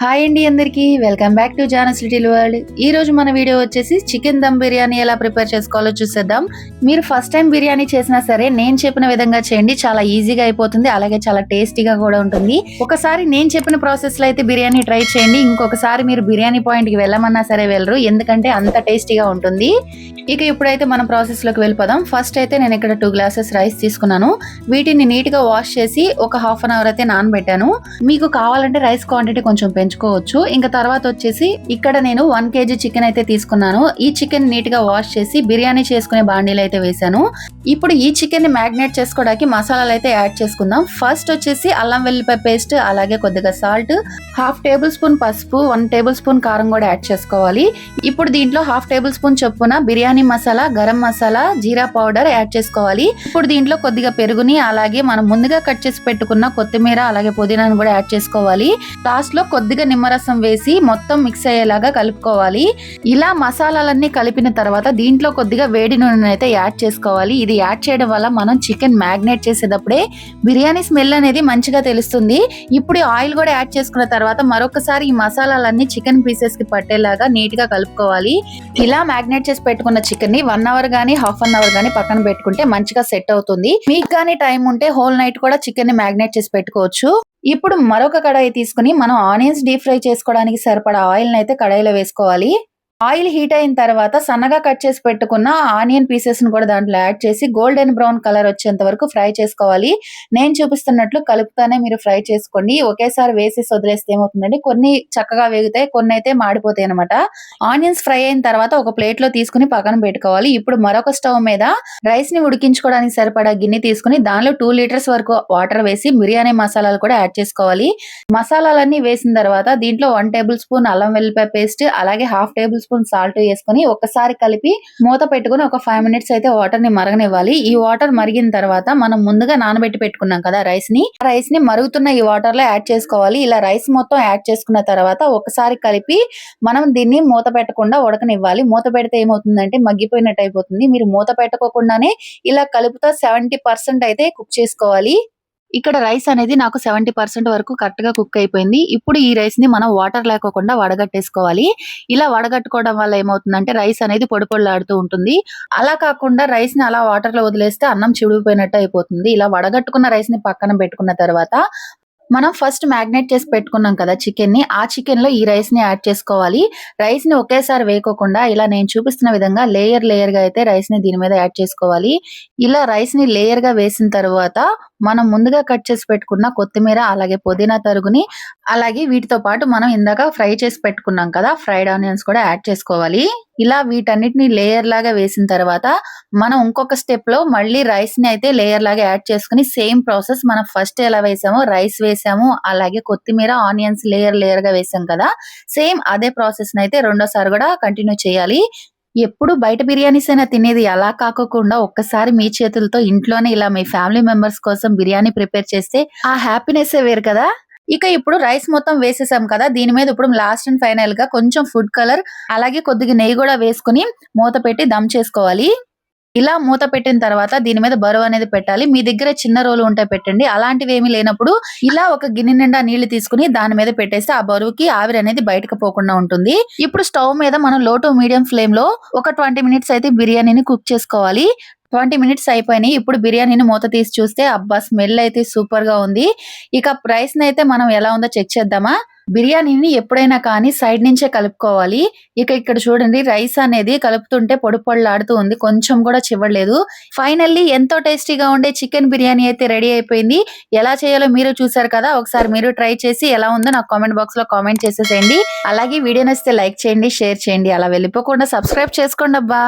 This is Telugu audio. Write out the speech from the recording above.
హాయ్ అండి అందరికి. Welcome back to Jana's little world. ఈ రోజు మన వీడియో వచ్చేసి చికెన్ దమ్ బిర్యానీ ఎలా ప్రిపేర్ చేసుకోవాలో చూసేద్దాం. మీరు ఫస్ట్ టైం బిర్యానీ చేసినా సరే నేను చెప్పిన విధంగా చేయండి. చాలా ఈజీగా అయిపోతుంది. అలాగే చాలా టేస్టీగా కూడా ఉంటుంది. ఒకసారి నేను చెప్పిన ప్రాసెస్లో అయితే బిర్యానీ ట్రై చేయండి. ఇంకొకసారి మీరు బిర్యానీ పాయింట్కి వెళ్ళమన్నా సరే వెళ్ళరు. ఎందుకంటే అంత టేస్టీగా ఉంటుంది. ఇక ఇప్పుడైతే మనం ప్రాసెస్లోకి వెళ్ళిపోదాం. ఫస్ట్ అయితే నేను ఇక్కడ టూ గ్లాసెస్ రైస్ తీసుకున్నాను. వీటిని నీట్గా వాష్ చేసి ఒక హాఫ్ అన్ అవర్ అయితే నానబెట్టాను. మీకు కావాలంటే రైస్ క్వాంటిటీ కొంచెం పెంచుకోవచ్చు. ఇంకా తర్వాత వచ్చేసి ఇక్కడ నేను వన్ కేజీ చికెన్ అయితే తీసుకున్నాను. ఈ చికెన్ నీట్గా వాష్ చేసి బిర్యానీ చేసుకునే బాండీలు అయితే వేసాను ఇప్పుడు ఈ చికెన్ని మ్యాగ్నేట్ చేసుకోవడానికి మసాలాలు అయితే యాడ్ చేసుకుందాం. ఫస్ట్ వచ్చేసి అల్లం వెల్లిపాయ పేస్ట్ అలాగే కొద్దిగా సాల్ట్ హాఫ్ టేబుల్ స్పూన్ పసుపు వన్ టేబుల్ స్పూన్ కారం కూడా యాడ్ చేసుకోవాలి. ఇప్పుడు దీంట్లో హాఫ్ టేబుల్ స్పూన్ చొప్పున బిర్యానీ మసాలా గరం మసాలా జీరా పౌడర్ యాడ్ చేసుకోవాలి. ఇప్పుడు దీంట్లో కొద్దిగా పెరుగుని అలాగే మనం ముందుగా కట్ చేసి పెట్టుకున్న కొత్తిమీర అలాగే పుదీనాను కూడా యాడ్ చేసుకోవాలి. లాస్ట్లో కొద్దిగా నిమ్మరసం వేసి మొత్తం మిక్స్ అయ్యేలాగా కలుపుకోవాలి. ఇలా మసాలాలన్నీ కలిపిన తర్వాత దీంట్లో కొద్దిగా వేడి నూనె అయితే యాడ్ చేసుకోవాలి. ఇది యాడ్ చేయడం వల్ల మనం చికెన్ మ్యాగ్నేట్ చేసేటప్పుడే బిర్యానీ స్మెల్ అనేది మంచిగా తెలుస్తుంది. ఇప్పుడు ఆయిల్ కూడా యాడ్ చేసుకున్న తర్వాత మరొకసారి ఈ మసాలాలన్నీ చికెన్ పీసెస్కి పట్టేలాగా నీట్గా కలుపుకోవాలి. ఇలా మ్యాగ్నేట్ చేసి పెట్టుకున్న చికెన్ని వన్ అవర్ గానీ హాఫ్ అన్ అవర్ గానీ పక్కన పెట్టుకుంటే మంచిగా సెట్ అవుతుంది. మీకు గానీ టైం ఉంటే హోల్ నైట్ కూడా చికెన్ని మ్యాగ్నేట్ చేసి పెట్టుకోవచ్చు. ఇప్పుడు మరొక కడాయి తీసుకుని మనం ఆనియన్స్ డీప్ ఫ్రై చేసుకోవడానికి సరిపడా ఆయిల్ అయితే కడాయిలో వేసుకోవాలి. ఆయిల్ హీట్ అయిన తర్వాత సన్నగా కట్ చేసి పెట్టుకున్న ఆనియన్ పీసెస్ని కూడా దాంట్లో యాడ్ చేసి గోల్డెన్ బ్రౌన్ కలర్ వచ్చేంత వరకు ఫ్రై చేసుకోవాలి. నేను చూపిస్తున్నట్లు కలుపుతానే మీరు ఫ్రై చేసుకోండి. ఒకేసారి వేసేసి వదిలేస్తే ఏమవుతుందంటే కొన్ని చక్కగా వేగుతాయి కొన్ని అయితే మాడిపోతాయి అనమాట ఆనియన్స్ ఫ్రై అయిన తర్వాత ఒక ప్లేట్లో తీసుకుని పక్కన పెట్టుకోవాలి. ఇప్పుడు మరొక స్టవ్ మీద రైస్ని ఉడికించుకోవడానికి సరిపడా గిన్నె తీసుకుని దానిలో టూ లీటర్స్ వరకు వాటర్ వేసి బిర్యానీ మసాలాలు కూడా యాడ్ చేసుకోవాలి. మసాలాలన్నీ వేసిన తర్వాత దీంట్లో వన్ టేబుల్ స్పూన్ అల్లం వెల్లిపాయ పేస్ట్ అలాగే హాఫ్ టేబుల్ స్పూన్ సాల్ట్ వేసుకొని ఒకసారి కలిపి మూత పెట్టుకుని ఒక ఫైవ్ మినిట్స్ అయితే వాటర్ని మరగనివ్వాలి. ఈ వాటర్ మరిగిన తర్వాత మనం ముందుగా నానబెట్టి పెట్టుకున్నాం కదా రైస్ని. రైస్ని మరుగుతున్న ఈ వాటర్లో యాడ్ చేసుకోవాలి. ఇలా రైస్ మొత్తం యాడ్ చేసుకున్న తర్వాత ఒకసారి కలిపి మనం దీన్ని మూత పెట్టకుండా ఉడకనివ్వాలి. మూత పెడితే ఏమవుతుందంటే మగ్గిపోయినట్టు అయిపోతుంది. మీరు మూత పెట్టకోకుండానే ఇలా కలుపుతా సెవెంటీ పర్సెంట్ అయితే కుక్ చేసుకోవాలి. ఇక్కడ రైస్ అనేది నాకు సెవెంటీ పర్సెంట్ వరకు కరెక్ట్గా కుక్ అయిపోయింది. ఇప్పుడు ఈ రైస్ని మనం వాటర్ లేకోకుండా వడగట్టేసుకోవాలి. ఇలా వడగట్టుకోవడం వల్ల ఏమవుతుందంటే రైస్ అనేది పొడి పొడిలాడుతూ ఉంటుంది. అలా కాకుండా రైస్ని అలా వాటర్లో వదిలేస్తే అన్నం చిడిపోయినట్టు అయిపోతుంది. ఇలా వడగట్టుకున్న రైస్ని పక్కన పెట్టుకున్న తర్వాత మనం ఫస్ట్ మ్యాగ్నేట్ చేసి పెట్టుకున్నాం కదా చికెన్ని. ఆ చికెన్లో ఈ రైస్ని యాడ్ చేసుకోవాలి. రైస్ని ఒకేసారి వేయకోకుండా ఇలా నేను చూపిస్తున్న విధంగా లేయర్ లేయర్గా అయితే రైస్ని దీని మీద యాడ్ చేసుకోవాలి. ఇలా రైస్ని లేయర్గా వేసిన తర్వాత మనం ముందుగా కట్ చేసి పెట్టుకున్న కొత్తిమీర అలాగే పుదీనా తరుగుని అలాగే వీటితో పాటు మనం ఇందాక ఫ్రై చేసి పెట్టుకున్నాం కదా ఫ్రైడ్ ఆనియన్స్ కూడా యాడ్ చేసుకోవాలి. ఇలా వీటన్నిటిని లేయర్ లాగా వేసిన తర్వాత మనం ఇంకొక స్టెప్లో మళ్ళీ రైస్ని అయితే లేయర్ లాగా యాడ్ చేసుకుని సేమ్ ప్రాసెస్ మనం ఫస్ట్ ఎలా వేసామో రైస్ వేసాము అలాగే కొత్తిమీర ఆనియన్స్ లేయర్ లేయర్గా వేసాం కదా సేమ్ అదే ప్రాసెస్ అయితే రెండోసారి కూడా కంటిన్యూ చేయాలి. ఎప్పుడు బయట బిర్యానీస్ అయినా తినేది అలా కాకోకుండా ఒక్కసారి మీ చేతులతో ఇంట్లోనే ఇలా మీ ఫ్యామిలీ మెంబర్స్ కోసం బిర్యానీ ప్రిపేర్ చేస్తే ఆ హ్యాపీనెస్ వేరు కదా. ఇక ఇప్పుడు రైస్ మొత్తం వేసేసాం కదా దీని మీద ఇప్పుడు లాస్ట్ అండ్ ఫైనల్గా కొంచెం ఫుడ్ కలర్ అలాగే కొద్దిగా నెయ్యి కూడా వేసుకుని మూత పెట్టి దమ్ చేసుకోవాలి. ఇలా మూత పెట్టిన తర్వాత దీని మీద బరువు అనేది పెట్టాలి. మీ దగ్గర చిన్న రోలు ఉంటే పెట్టండి. అలాంటివి ఏమీ లేనప్పుడు ఇలా ఒక గిన్నె నిండా నీళ్ళు తీసుకుని దాని మీద పెట్టేస్తే ఆ బరువుకి ఆవిరి అనేది బయటకు పోకుండా ఉంటుంది. ఇప్పుడు స్టవ్ మీద మనం లో టు మీడియం ఫ్లేమ్లో ఒక ట్వంటీ మినిట్స్ అయితే బిర్యానీని కుక్ చేసుకోవాలి. ట్వంటీ మినిట్స్ అయిపోయినాయి. ఇప్పుడు బిర్యానీని మూత తీసి చూస్తే అబ్బా స్మెల్ అయితే సూపర్గా ఉంది. ఇక ప్రైస్ అయితే మనం ఎలా ఉందో చెక్ చేద్దామా? బిర్యానీని ఎప్పుడైనా కానీ సైడ్ నుంచే కలుపుకోవాలి. ఇక ఇక్కడ చూడండి రైస్ అనేది కలుపుతుంటే పొడి పొడలాడుతూ ఉంది. కొంచెం కూడా చివ్వలేదు. ఫైనల్లీ ఎంతో టేస్టీగా ఉండే చికెన్ బిర్యానీ అయితే రెడీ అయిపోయింది. ఎలా చేయాలో మీరు చూసారు కదా ఒకసారి మీరు ట్రై చేసి ఎలా ఉందో నాకు కామెంట్ బాక్స్లో కామెంట్ చేసేసేయండి. అలాగే వీడియో నచ్చితే లైక్ చేయండి షేర్ చేయండి. అలా వెళ్ళిపోకుండా సబ్స్క్రైబ్ చేసుకోండి అబ్బా.